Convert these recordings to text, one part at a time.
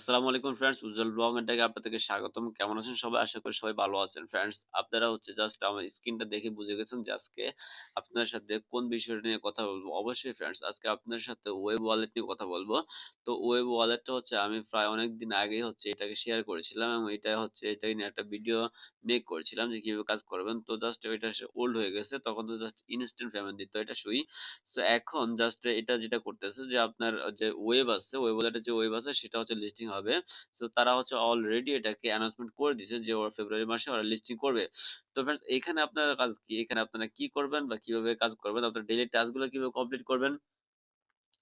আসসালামু আলাইকুম ফ্রেন্ডস উজ্জ্বল ব্লগ থেকে আপনাদেরকে স্বাগতম। কেমন আছেন সবাই? আশা করি সবাই ভালো আছেন ফ্রেন্ডস। আপনারা হচ্ছে জাস্ট আমার স্ক্রিনটা দেখে বুঝে গেছেন যে আজকে আপনাদের সাথে কোন বিষয়টা নিয়ে কথা বলব। অবশ্যই ফ্রেন্ডস আজকে আপনাদের সাথে ওয়েব ওয়ালেট নিয়ে কথা বলব। তো ওয়েব ওয়ালেটটা হচ্ছে আমি প্রায় অনেকদিন আগেই হচ্ছে এটাকে শেয়ার করেছিলাম এবং এটা হচ্ছে এটা নিয়ে একটা ভিডিও মেক করেছিলাম যে কীভাবে কাজ করবেন। তো জাস্ট এটা ওল্ড হয়ে গেছে। তখন তো জাস্ট ইনস্ট্যান্ট পেমেন্ট দিত এটা সুই। তো এখন জাস্ট এটা যেটা করতেছে যে আপনার যে ওয়েব আছে, ওয়েব ওয়ালেটের যে ওয়েব আছে সেটা হচ্ছে লিস্টিং হবে। তো তারা হচ্ছে অলরেডি এটাকে অ্যানাউন্সমেন্ট করে দিয়েছে যে ওরা ফেব্রুয়ারি মাসে ওরা লিস্টিং করবে। তো ফ্রেন্ডস এখানে আপনার কাজ কি? এখানে আপনারা কি করবেন বা কীভাবে কাজ করবেন? আপনার ডেইলি টাস্কগুলো কীভাবে কমপ্লিট করবেন?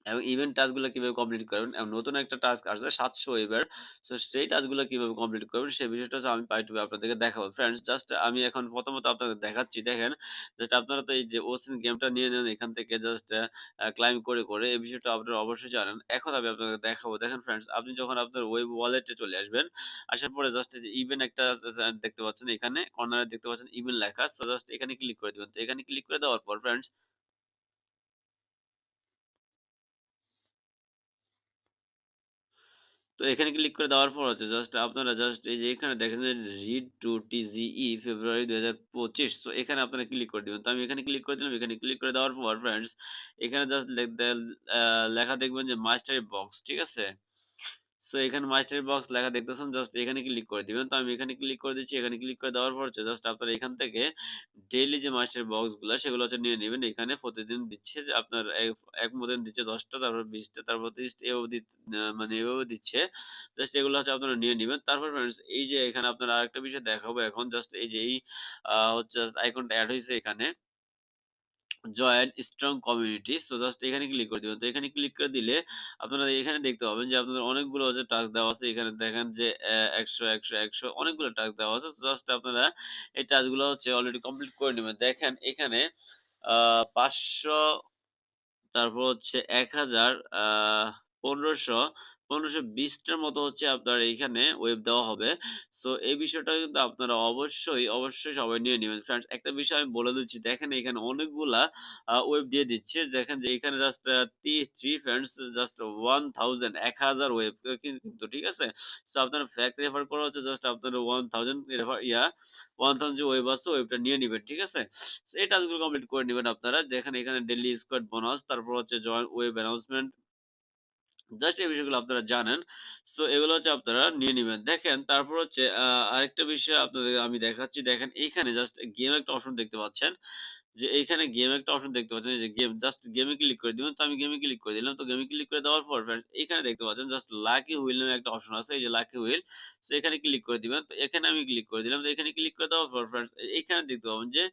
এবং ইভেন্ট টাস্কগুলো কীভাবে কমপ্লিট করবেন? এবং নতুন একটা টাস্ক আসছে ৭০০ ওয়েবের। সো সেই টাস্কগুলো কীভাবে কমপ্লিট করবেন? সেই বিষয়টা আমি টু আপনাদেরকে দেখাবো। ফ্রেন্ডস জাস্ট আমি এখন প্রথমত আপনাদের দেখাচ্ছি দেখেন, জাস্ট আপনারা তো এই যে ওসিন গেমটা নিয়ে নেন এখান থেকে জাস্ট আ ক্লাইম্ব করে, করে এই বিষয়টা আপনারা অবশ্যই জানেন। এখন আমি আপনাদের দেখাবো। দেখেন ফ্রেন্ডস আপনি যখন আপনার ওয়েব ওয়ালেটে চলে আসবেন, আসার পরে জাস্ট যে ইভেন্ট একটা দেখতে পাচ্ছেন এখানে কর্নারে দেখতে পাচ্ছেন ইভেন্ট লেখা। সো জাস্ট এখানে ক্লিক করে দিবেন। তো এখানে ক্লিক করে দেওয়ার পর ফ্রেন্ডস তো এখানে ক্লিক করে দেওয়ার পর হচ্ছে জাস্ট আপনারা জাস্ট এই যে এখানে দেখেন যে রিড টু টিজিই ফেব্রুয়ারি ২০২৫ সো এখানে আপনারা ক্লিক করে দেবেন তো আমি এখানে ক্লিক করে দিলাম। এখানে ক্লিক করে দেওয়ার পর ফ্রেন্ডস এখানে জাস্ট লেখা দেখবেন যে মাস্টারি বক্স, ঠিক আছে? সো এখানে মাস্টার বক্স লেখা দেখতেছেন জাস্ট এখানে ক্লিক করে দিবেন। তো আমি এখানে ক্লিক করে দিচ্ছি। এখানে ক্লিক করে দেওয়ার পর জাস্ট আপনারা এখান থেকে ডেইলি যে মাস্টার বক্সগুলা সেগুলো হচ্ছে নিয়ে নিবেন। এখানে প্রতিদিন দিচ্ছে আপনার এক মতন দিচ্ছে ১০ টা তারপর ২০ টা তারপর ৩০ টা এভাবে মানে এভাবে দিচ্ছে। জাস্ট এগুলো হচ্ছে আপনারা নিয়ে নিবেন। তারপর ফ্রেন্ডস এই যে এখানে আপনারা আরেকটা বিষয় দেখাবো এখন জাস্ট এই যে এই হচ্ছে আইকনটা অ্যাড হইছে এখানে। Join strong community. So just এখানে ক্লিক করে দিবেন। তো এখানে ক্লিক করে দিলে আপনারা এখানে দেখতে পাবেন যে আপনাদের অনেকগুলো হচ্ছে টাস্ক দেওয়া আছে। এখানে দেখেন যে ১০০, ১০০, ১০০ অনেকগুলো টাস্ক দেওয়া আছে। জাস্ট আপনারা এই টাস্কগুলো হচ্ছে অলরেডি কমপ্লিট করে নেবেন দেখেন এখানে ৫০০ তারপর হচ্ছে ১০০০ আ ১৫০০, ১৫২০ টার মতো হচ্ছে আপনার এইখানে ওয়েব দেওয়া হবে। সো এই বিষয়টা কিন্তু আপনারা অবশ্যই, অবশ্যই সবাই নিয়ে নিবেন। ফ্রেন্ডস একটা বিষয় আমি বলে দিচ্ছি দেখেন এখানে অনেকগুলা ওয়েব দিয়ে দিচ্ছে। দেখেন যে এখানে জাস্ট 3 ফ্রেন্ডস জাস্ট 1000 ১০০০ ওয়েব কিন্তু ঠিক আছে? সো আপনারা ফ্যাক রেফার করা হচ্ছে জাস্ট আপনারা 1000 রেফার ইয়া 1000 যে ওয়েব আছে ওয়েবটা নিয়ে নিবেন। ঠিক আছে? এই টাস্কগুলো কমপ্লিট করে নিবেন আপনারা। দেখেন এখানে ডেইলি স্কোয়াড বোনাস তারপর হচ্ছে জয়েন ওয়েব অ্যানাউন্সমেন্ট জাস্ট এই বিষয়গুলো আপনারা জানেন। সো এগুলো হচ্ছে আপনারা নিয়ে নেবেন দেখেন, তারপর হচ্ছে আরেকটা বিষয় আপনাদের আমি দেখাচ্ছি। দেখেন, এখানে জাস্ট গেম একটা অপশন দেখতে পাচ্ছেন। যে এইখানে গেম একটা অপশন দেখতে পাচ্ছেন যে গেম জাস্ট গেমে ক্লিক করে দিবেন। তো আমি গেমে ক্লিক করে দিলাম। তো গেমে ক্লিক করে দেওয়ার পর ফ্রেন্ডস এইখানে দেখতে পাচ্ছেন জাস্ট লাকি হুইল নামে একটা অপশন আছে। এই যে লাকি হুইল। সো এখানে ক্লিক করে দিবেন। তো এখানে আমি ক্লিক করে দিলাম। তো এখানে ক্লিক করে দেওয়ার পর ফ্রেন্ডস এইখানে দেখতে পাবেন যে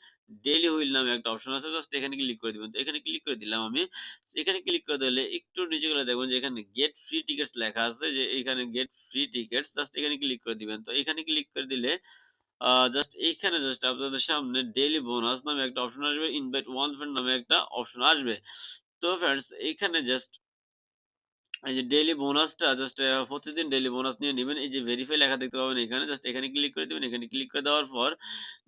ডেইলি হুইল নামে একটা অপশন আছে। জাস্ট এখানে ক্লিক করে দিবেন। তো এখানে ক্লিক করে দিলাম আমি। এখানে ক্লিক করে দিলে একটু নিচে গেলে দেখবেন যে এখানে গেট ফ্রি টিকেটস লেখা আছে যে এখানে গেট ফ্রি টিকেটস জাস্ট এখানে ক্লিক করে দিবেন। তো এখানে ক্লিক করে দিলে জাস্ট এইখানে জাস্ট আপনাদের সামনে ডেইলি বোনাস নামে একটা অপশন আসবে। ইনভাইট ওয়ান ফ্রেন্ড নামে একটা অপশন আসবে। তো ফ্রেন্ডস এইখানে জাস্ট এই যে ডেইলি বোনাসটা জাস্ট প্রতিদিন ডেইলি বোনাস নিয়ে নিবেন। এই যে ভেরিফাই লেখা দেখতে পাবেন এখানে। জাস্ট এখানে ক্লিক করে দিবেন। এখানে ক্লিক করে দেওয়ার পর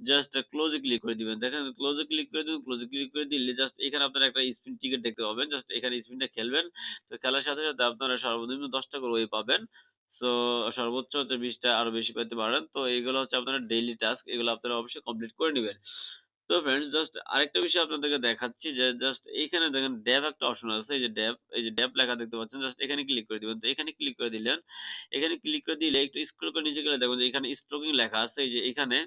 জাস্ট ক্লোজ ক্লিক করে দিবেন। দেখেন ক্লোজ ক্লিক করে দিবেন। ক্লোজ ক্লিক করে দিলে জাস্ট এখানে আপনারা একটা স্পিন টিকিট দেখতে পাবেন। জাস্ট এখানে স্পিনটা খেলবেন। তো খেলার সাথে, সাথে আপনারা সর্বনিম্ন দশটা করে ওয়ে পাবেন। সো সর্বোচ্চ হচ্ছে ২০ টা আরও বেশি পেতে পারেন। তো এগুলো হচ্ছে আপনারা ডেইলি টাস্ক। এগুলো আপনারা অবশ্যই কমপ্লিট করে নেবেন তো ফ্রেন্ডস জাস্ট আরেকটা বিষয় আপনাদেরকে দেখাচ্ছি যে জাস্ট এখানে দেখেন ড্যাব একটা অপশন আছে। এই যে ড্যাব, এই যে ড্যাব লেখা দেখতে পাচ্ছেন। জাস্ট এখানে ক্লিক করে দিবেন। তো এখানে ক্লিক করে দিলেন। এখানে ক্লিক করে দিলে একটু স্ক্রল করে নিচে গেলে দেখুন যে এখানে স্ট্রোকিং লেখা আছে। এই যে এখানে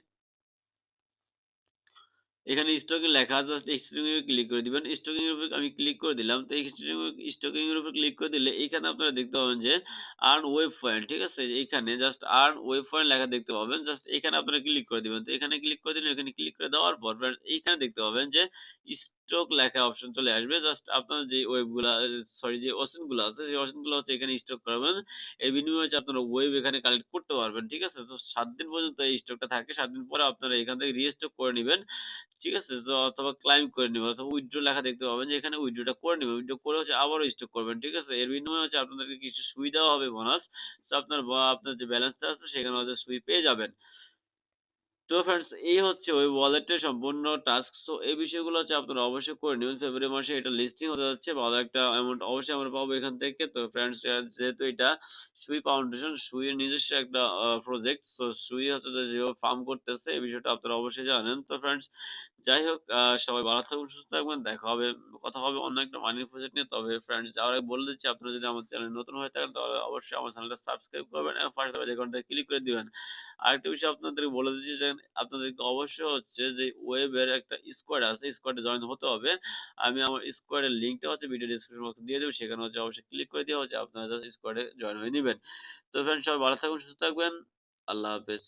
এখানে স্টকিং লেখা জাস্ট স্টকিং এ ক্লিক করে দিবেন। স্টকিং এর উপর আমি ক্লিক করে দিলাম। তো এই স্টকিং এর উপর ক্লিক করে দিলে এখানে আপনারা দেখতে পাবেন যে আর্ন ওয়েব পয়েন্ট ঠিক আছে? এখানে জাস্ট আর্ন ওয়েব পয়েন্ট লেখা দেখতে পাবেন। জাস্ট এখানে আপনারা ক্লিক করে দিবেন। তো এখানে ক্লিক করে দিলে, এখানে ক্লিক করে দেওয়ার পর এখানে দেখতে পাবেন যে স্টক লেখা অপশন চলে আসবে। জাস্ট আপনার যে ওয়েবগুলা সরি যে ওসিনগুলো আছে, সেই ওসিনগুলো হচ্ছে এখানে স্টক করবেন। এর বিনিময়ে হচ্ছে আপনারা ওয়েব এখানে কালেক্ট করতে পারবেন। ঠিক আছে? তো সাত দিন পর্যন্ত এই স্টকটা থাকে। ৭ দিন পরে আপনারা এখান থেকে রিস্টক করে নেবেন, ঠিক আছে? তো অথবা ক্লাইম করে নেবেন, অথবা উইথড্র লেখা দেখতে পাবেন যে এখানে উইথড্রটা করে নিবেন। উইথড্র করে হচ্ছে আবারও স্টক করবেন। ঠিক আছে? এর বিনিময়ে হচ্ছে আপনাদেরকে কিছু সুবিধাও হবে বোনাস। তো আপনার আপনার যে ব্যালেন্সটা আছে, সেখানে হচ্ছে সুই পেয়ে যাবেন। তো ফ্রেন্ডস এই হচ্ছে ওই ওয়ালেটের সম্পূর্ণ টাস্ক। তো এই বিষয়গুলো হচ্ছে আপনারা অবশ্যই করে নিবেন। ফেব্রুয়ারি মাসে এটা লিস্টিং হতে যাচ্ছে। ভালো একটা অ্যামাউন্ট অবশ্যই আমরা পাবো এখান থেকে। তো ফ্রেন্ডস যেহেতু এটা সুই ফাউন্ডেশন, সুইয়ের নিজস্ব একটা প্রজেক্ট। সো সুই হচ্ছে যে যেভাবে ফার্ম করতেছে এই বিষয়টা আপনারা অবশ্যই জানেন। তো ফ্রেন্ডস যাই হোক সবাই ভালো থাকবেন, সুস্থ থাকবেন। দেখা হবে কথা হবে অন্য একটা মানি প্রজেক্ট নিয়ে। তবে ফ্রেন্ডস যাওয়ার আগে বলে দিচ্ছি আপনারা যদি আমার চ্যানেল নতুন হয়ে থাকেন তাহলে অবশ্যই আমার চ্যানেলটা সাবস্ক্রাইব করবেন এবং পাশে থাকা আইকনটায় ক্লিক করে দিবেন। আরেকটা বিষয় আপনাদেরকে বলে দিচ্ছি যে আপনাদেরকে অবশ্যই হচ্ছে যে ওয়েবের একটা স্কোয়াড আছে, স্কোয়াডে জয়েন হতে হবে। আমি আমার স্কোয়াডের লিঙ্কটা হচ্ছে ভিডিও ডিসক্রিপশন বক্সে দিয়ে দেবো সেখানে হচ্ছে অবশ্যই ক্লিক করে দেওয়া হচ্ছে আপনারা জাস্ট স্কোয়াডে জয়েন হয়ে নেবেন তো ফ্রেন্ড সবাই ভালো থাকুন সুস্থ থাকবেন। আল্লাহ হাফেজ।